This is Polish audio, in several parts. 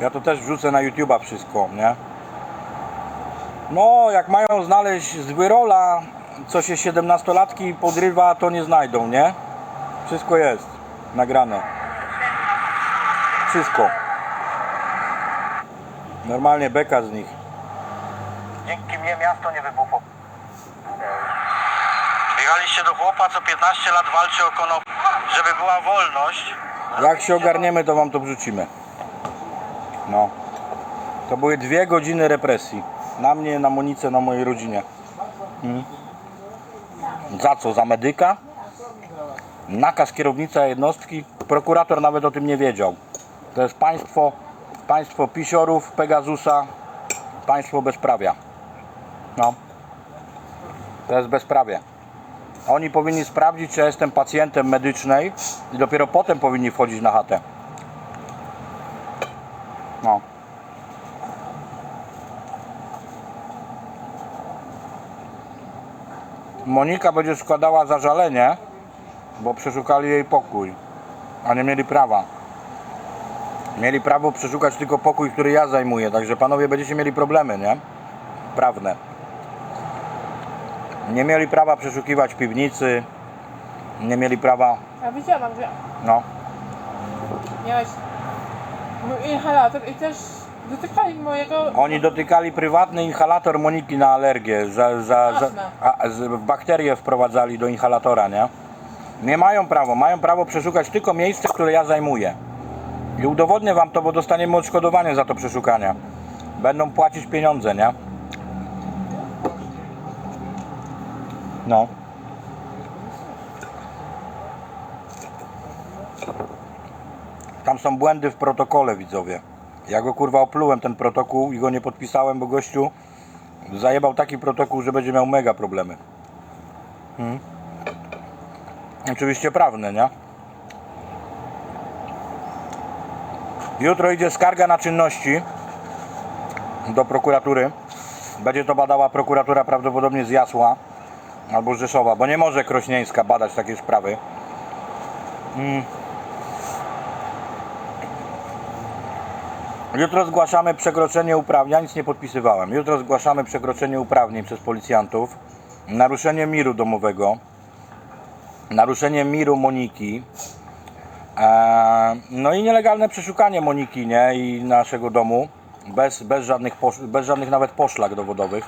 Ja to też wrzucę na YouTube'a wszystko, nie? No, jak mają znaleźć zły rola, co się 17-latki podrywa, to nie znajdą, nie? Wszystko jest nagrane. Wszystko. Normalnie beka z nich. Dzięki mnie miasto nie wybuchło. Jechaliście do chłopa, co 15 lat walczy o konop, żeby była wolność. Jak się ogarniemy, to wam to wrzucimy. No. To były dwie godziny represji. Na mnie, na Monice, na mojej rodzinie. Mm. Za co? Za medyka? Nakaz kierownica jednostki? Prokurator nawet o tym nie wiedział. To jest państwo, państwo pisiorów, Pegasusa, państwo bezprawia. No. To jest bezprawie. Oni powinni sprawdzić, czy ja jestem pacjentem medycznej i dopiero potem powinni wchodzić na chatę. No. Monika będzie składała zażalenie, bo przeszukali jej pokój, a nie mieli prawa. Mieli prawo przeszukać tylko pokój, który ja zajmuję, także panowie będziecie mieli problemy, nie? Prawne. Nie mieli prawa przeszukiwać piwnicy, nie mieli prawa, Ja widziałam, że no. miałeś mój inhalator i też dotykali mojego... Oni dotykali prywatny inhalator Moniki na alergię, za, za, za, Jasne. a, z, bakterie wprowadzali do inhalatora, nie? Nie mają prawo, mają prawo przeszukać tylko miejsce, które ja zajmuję. I udowodnię wam to, bo dostaniemy odszkodowanie za to przeszukanie. Będą płacić pieniądze, nie? No. Tam są błędy w protokole, widzowie. Ja go kurwa oplułem ten protokół i go nie podpisałem, bo gościu zajebał taki protokół, że będzie miał mega problemy. Hmm. Oczywiście prawne, nie? Jutro idzie skarga na czynności do prokuratury. Będzie to badała prokuratura prawdopodobnie z Jasła albo Rzeszowa, bo nie może Krośnieńska badać takiej sprawy. Jutro zgłaszamy przekroczenie uprawnień, ja nic nie podpisywałem. Jutro zgłaszamy przekroczenie uprawnień przez policjantów, naruszenie miru domowego, naruszenie miru Moniki, eee, no i nielegalne przeszukanie Moniki nie? i naszego domu bez, bez, żadnych, bez żadnych nawet poszlak dowodowych.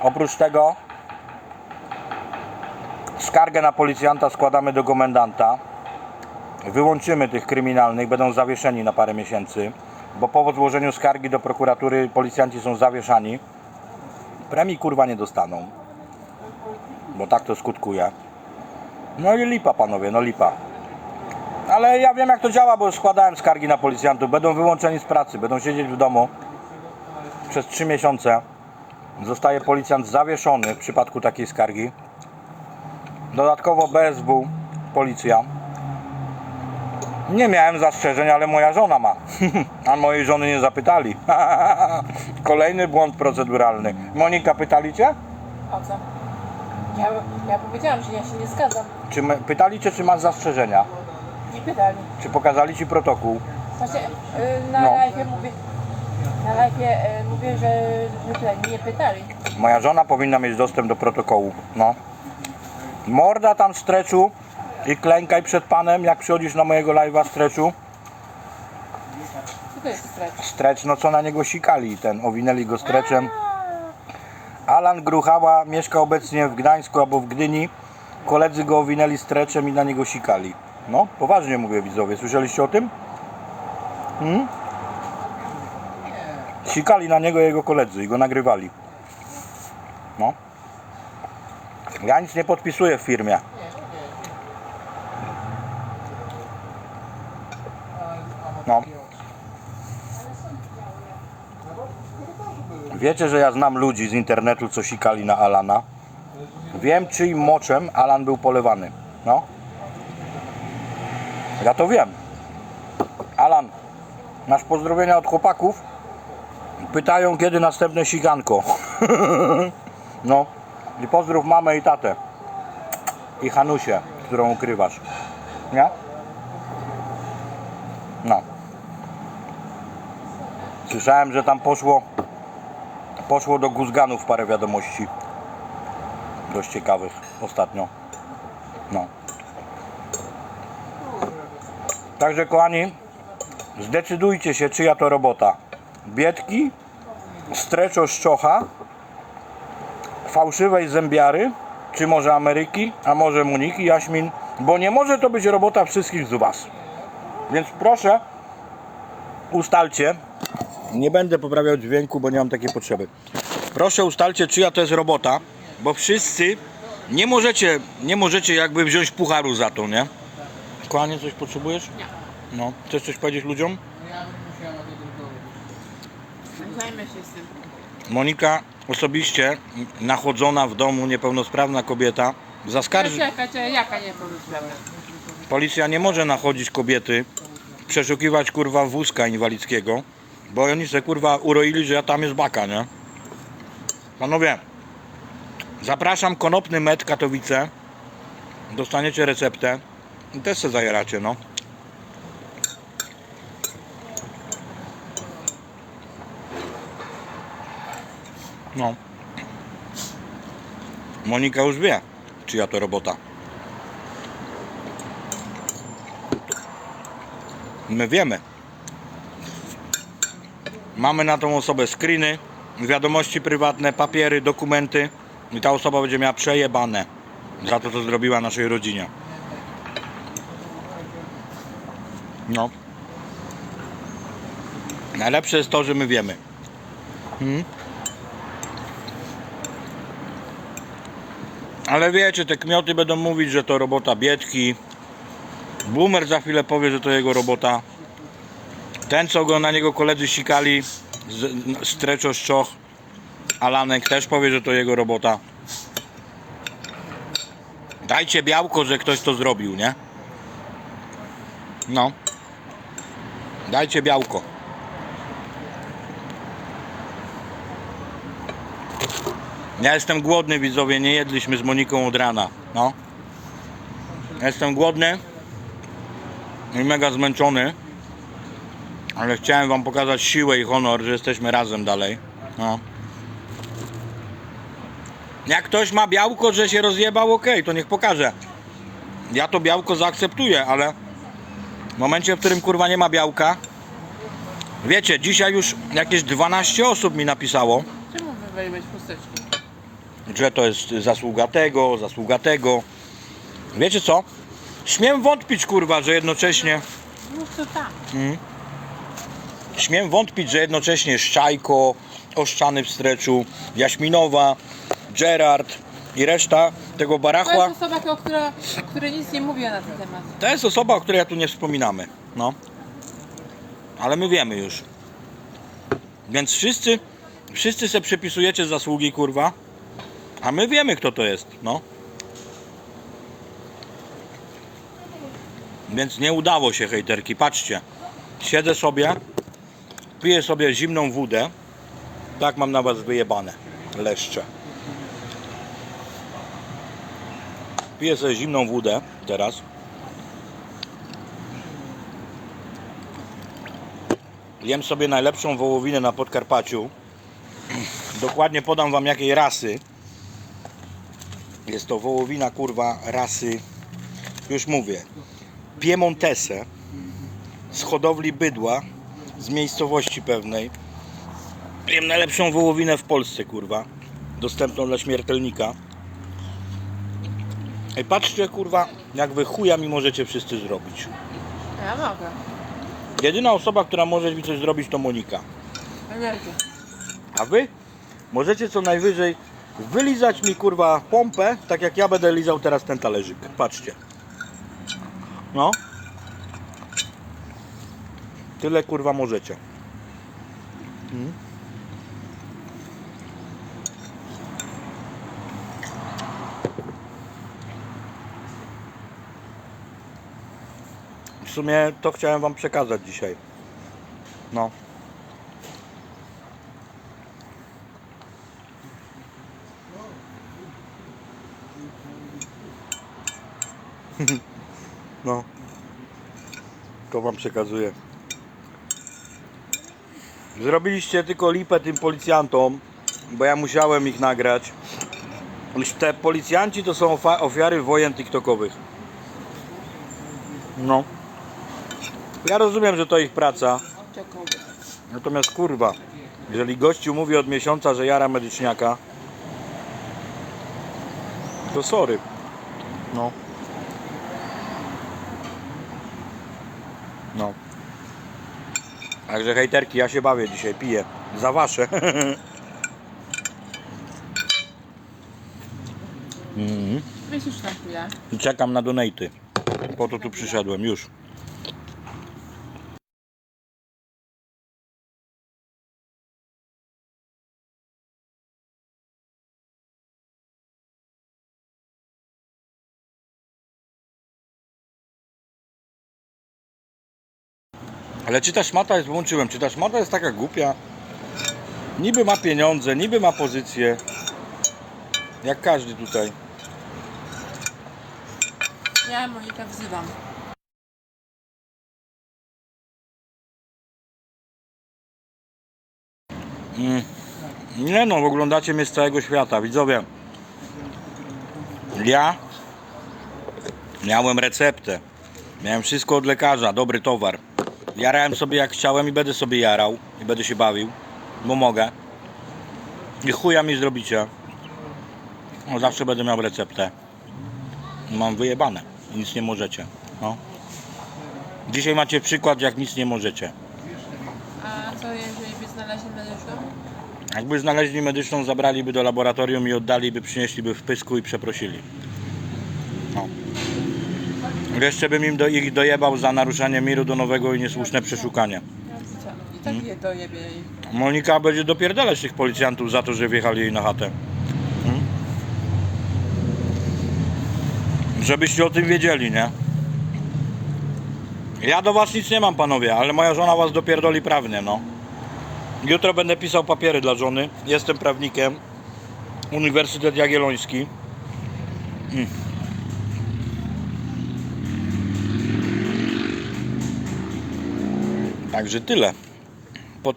Oprócz tego skargę na policjanta składamy do komendanta wyłączymy tych kryminalnych, będą zawieszeni na parę miesięcy, bo po złożeniu skargi do prokuratury policjanci są zawieszani. Premii kurwa nie dostaną, bo tak to skutkuje. No i lipa panowie, no lipa. Ale ja wiem jak to działa, bo składałem skargi na policjantów. Będą wyłączeni z pracy, będą siedzieć w domu przez 3 miesiące. Zostaje policjant zawieszony w przypadku takiej skargi. Dodatkowo BSW, policja. Nie miałem zastrzeżeń, ale moja żona ma. A mojej żony nie zapytali. Kolejny błąd proceduralny. Monika, pytali cię? O co? Ja, ja powiedziałam, że ja się nie zgadzam. Czy my, pytali cię, czy masz zastrzeżenia? Nie pytali. Czy pokazali ci protokół? Właśnie y, na No. live mówię... Na live y, mówię, że, że nie pytali. Moja żona powinna mieć dostęp do protokołu. No. Morda tam streczu i klękaj przed panem, jak przychodzisz na mojego live'a streczu. Co to jest strecz? Strecz, no co na niego sikali, ten, owinęli go streczem. Alan Gruchała mieszka obecnie w Gdańsku albo w Gdyni. Koledzy go owinęli streczem i na niego sikali. No, poważnie mówię widzowie, słyszeliście o tym? Hmm? Sikali na niego jego koledzy i go nagrywali. No. Ja nic nie podpisuję w firmie. No. Wiecie, że ja znam ludzi z internetu, co sikali na Alana. Wiem, czyim moczem Alan był polewany. No. Ja to wiem. Alan, masz pozdrowienia od chłopaków? Pytają, kiedy następne sikanko. no. I pozdrów mamę i tatę. I Hanusię, którą ukrywasz. Nie? No. Słyszałem, że tam poszło poszło do Guzganów parę wiadomości. Dość ciekawych ostatnio. No. Także kochani, zdecydujcie się, czyja to robota. Biedki, streczo szczocha, fałszywej zębiary, czy może Ameryki, a może Moniki, Jaśmin, bo nie może to być robota wszystkich z Was. Więc proszę, ustalcie. Nie będę poprawiał dźwięku, bo nie mam takiej potrzeby. Proszę ustalcie, czyja to jest robota, bo wszyscy nie możecie, nie możecie jakby wziąć pucharu za to, nie? Kochanie, coś potrzebujesz? Nie. No, chcesz coś powiedzieć ludziom? Zajmę się z tym. Monika osobiście nachodzona w domu, niepełnosprawna kobieta, zaskarży. Jaka, jaka niepełnosprawna? Policja nie może nachodzić kobiety, przeszukiwać kurwa wózka inwalidzkiego, bo oni se kurwa uroili, że ja tam jest baka, nie? Panowie, zapraszam konopny med Katowice, dostaniecie receptę i też se zajeracie, no. No. Monika już wie, czyja to robota. My wiemy. Mamy na tą osobę screeny, wiadomości prywatne, papiery, dokumenty i ta osoba będzie miała przejebane za to, co zrobiła naszej rodzinie. No. Najlepsze jest to, że my wiemy. Mhm. Ale wiecie, te kmioty będą mówić, że to robota biedki, Boomer za chwilę powie, że to jego robota. Ten, co go na niego koledzy sikali, Streczo Szczoch, Alanek też powie, że to jego robota. Dajcie białko, że ktoś to zrobił, nie? No. Dajcie białko. Ja jestem głodny, widzowie, nie jedliśmy z Moniką od rana. No. Jestem głodny i mega zmęczony, ale chciałem wam pokazać siłę i honor, że jesteśmy razem dalej. No. Jak ktoś ma białko, że się rozjebał, okej, to niech pokaże. Ja to białko zaakceptuję, ale w momencie, w którym kurwa nie ma białka, wiecie, dzisiaj już jakieś 12 osób mi napisało, Czemu wywaliłeś chusteczki? Że to jest zasługa tego, zasługa tego. Wiecie co? Śmiem wątpić, kurwa, że jednocześnie Mów co tam. Śmiem wątpić, że jednocześnie Szczajko, Oszczany w Streczu, Jaśminowa, Gerard i reszta tego To barachła jest osoba, o która, która nic nie mówiła na ten temat. to jest osoba, o której ja tu nie wspominamy. No. Ale my wiemy już. Więc wszyscy, wszyscy se przypisujecie zasługi, kurwa. A my wiemy, kto to jest. No. Więc nie udało się, hejterki. Patrzcie. Siedzę sobie, piję sobie zimną wódę. Tak mam na was wyjebane. Leszcze. Piję sobie zimną wódę teraz. Jem sobie najlepszą wołowinę na Podkarpaciu. Dokładnie podam wam jakiej rasy. Jest to wołowina kurwa rasy, już mówię, Piemontese z hodowli bydła z miejscowości pewnej. Jem najlepszą wołowinę w Polsce kurwa, dostępną dla śmiertelnika. Ej, patrzcie kurwa, jak wy chuja mi możecie wszyscy zrobić. Ja mogę. Jedyna osoba, która może mi coś zrobić to Monika. A wy możecie co najwyżej wylizać mi kurwa pompę, tak jak ja będę lizał teraz ten talerzyk. Patrzcie. No. Tyle kurwa możecie. Mm. W sumie to chciałem wam przekazać dzisiaj. No. No. To wam przekazuję. Zrobiliście tylko lipę tym policjantom, bo ja musiałem ich nagrać. Te policjanci to są ofiary wojen tiktokowych. No. Ja rozumiem, że to ich praca. Natomiast kurwa, jeżeli gościu mówi od miesiąca, że jara medyczniaka, to sorry. No. Także hejterki, ja się bawię dzisiaj, piję. Za wasze. Mhm. Już na chwilę. I czekam na donaty. Po to tu przyszedłem, już. Ale czy ta szmata jest, włączyłem, czy ta szmata jest taka głupia? Niby ma pieniądze, niby ma pozycję. Jak każdy tutaj. Ja Monika wzywam. Mm. Nie no, oglądacie mnie z całego świata, widzowie. Ja miałem receptę. Miałem wszystko od lekarza, dobry towar. Jarałem sobie jak chciałem i będę sobie jarał i będę się bawił, bo mogę. I chuja mi zrobicie. No, zawsze będę miał receptę. Mam wyjebane. Nic nie możecie. No. Dzisiaj macie przykład, jak nic nie możecie. A co jeżeli by znaleźli medyczną? Jakby znaleźli medyczną, zabraliby do laboratorium i oddaliby, przynieśliby w pysku i przeprosili. Jeszcze bym im do, ich dojebał za naruszanie miru domowego i niesłuszne przeszukanie. Ja widzę. I tak je dojebie jej. Monika będzie dopierdalać tych policjantów za to, że wjechali jej na chatę. Hmm? Żebyście o tym wiedzieli, nie? Ja do was nic nie mam, panowie, ale moja żona was dopierdoli prawnie, no. Jutro będę pisał papiery dla żony. Jestem prawnikiem. Uniwersytet Jagielloński. Mm. Także tyle. Po